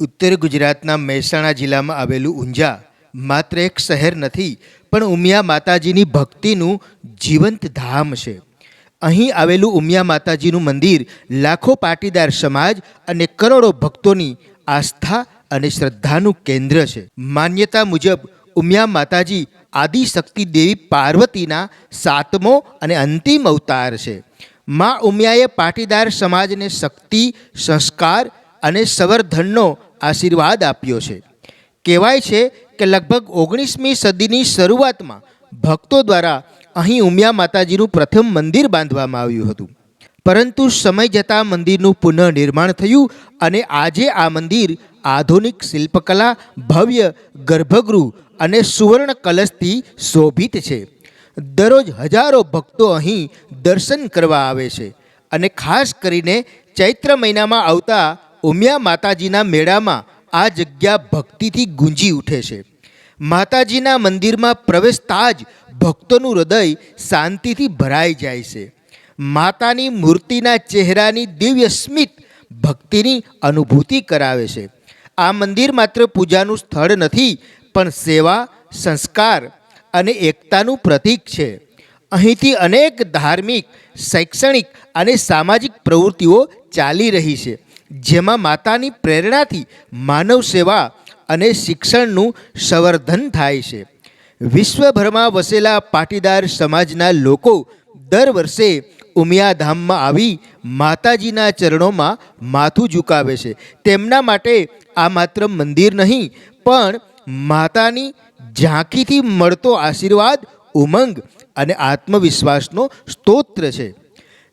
ઉત્તર ગુજરાતના મહેસાણા જિલ્લામાં આવેલું ઊંઝા માત્ર એક શહેર નથી, પણ ઉમિયા માતાજીની ભક્તિનું જીવંત ધામ છે. અહીં આવેલું ઉમિયા માતાજીનું મંદિર લાખો પાટીદાર સમાજ અને કરોડો ભક્તોની આસ્થા અને શ્રદ્ધાનું કેન્દ્ર છે. માન્યતા મુજબ, ઉમિયા માતાજી આદિશક્તિ દેવી પાર્વતીના સાતમો અને અંતિમ અવતાર છે. મા ઉમિયાએ પાટીદાર સમાજને શક્તિ, સંસ્કાર અને સંવર્ધનનો આશીર્વાદ આપ્યો છે. કહેવાય છે કે લગભગ ઓગણીસમી સદીની શરૂઆતમાં ભક્તો દ્વારા અહીં ઉમિયા માતાજીનું પ્રથમ મંદિર બાંધવામાં આવ્યું હતું. પરંતુ સમય જતાં મંદિરનું પુનઃનિર્માણ થયું અને આજે આ મંદિર આધુનિક શિલ્પકલા, ભવ્ય ગર્ભગૃહ અને સુવર્ણ કલશથી શોભિત છે. દરરોજ હજારો ભક્તો અહીં દર્શન કરવા આવે છે અને ખાસ કરીને ચૈત્ર મહિનામાં આવતા ઉમિયા માતાજીના મેળામાં આ જગ્યા ભક્તિથી ગુંજી ઉઠે છે. માતાજીના મંદિરમાં પ્રવેશતા જ ભક્તોનું હૃદય શાંતિથી ભરાઈ જાય છે. માતાની મૂર્તિના ચહેરાની દિવ્ય સ્મિત ભક્તિની અનુભૂતિ કરાવે છે. આ મંદિર માત્ર પૂજાનું સ્થળ નથી, પણ સેવા, સંસ્કાર અને એકતાનું પ્રતીક છે. અહીંથી અનેક ધાર્મિક, શૈક્ષણિક અને સામાજિક પ્રવૃત્તિઓ ચાલી રહી છે. જેમાં માતાની પ્રેરણાથી માનવ સેવા અને શિક્ષણનું સંવર્ધન થાય છે. વિશ્વભરમાં વસેલા પાટીદાર સમાજના લોકો દર વર્ષે ઉમિયાધામમાં આવી માતાજીના ચરણોમાં માથું ઝુકાવે છે. તેમના માટે આ માત્ર મંદિર નહીં, પણ માતાની ઝાંખીથી મળતો આશીર્વાદ, ઉમંગ અને આત્મવિશ્વાસનો સ્તોત્ર છે.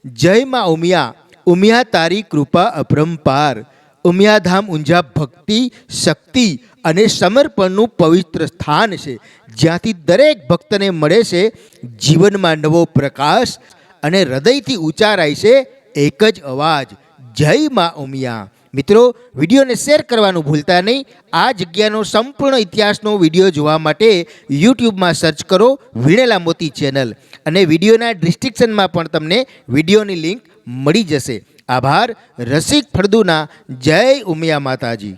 જય મા ઉમિયા. ઉમિયા તારી કૃપા અપરંપાર ઉમિયાધામ ઊંઝા ભક્તિ, શક્તિ અને સમર્પણનું પવિત્ર સ્થાન છે. જ્યાંથી દરેક ભક્તને મળે છે જીવનમાં નવો પ્રકાશ અને હૃદયથી ઉચ્ચારાય છે એક જ અવાજ. જય મા ઉમિયા. મિત્રો, વિડીયોને શેર કરવાનું ભૂલતા નહીં. આ જગ્યાનો સંપૂર્ણ ઇતિહાસનો વીડિયો જોવા માટે યુટ્યુબમાં સર્ચ કરો વીણેલા મોતી ચેનલ. અને વિડીયોના ડિસ્ક્રિપ્શનમાં પણ તમને વિડીયોની લિંક મળી જશે. આભાર, રસિક ફળદુના. જય ઉમિયા માતાજી.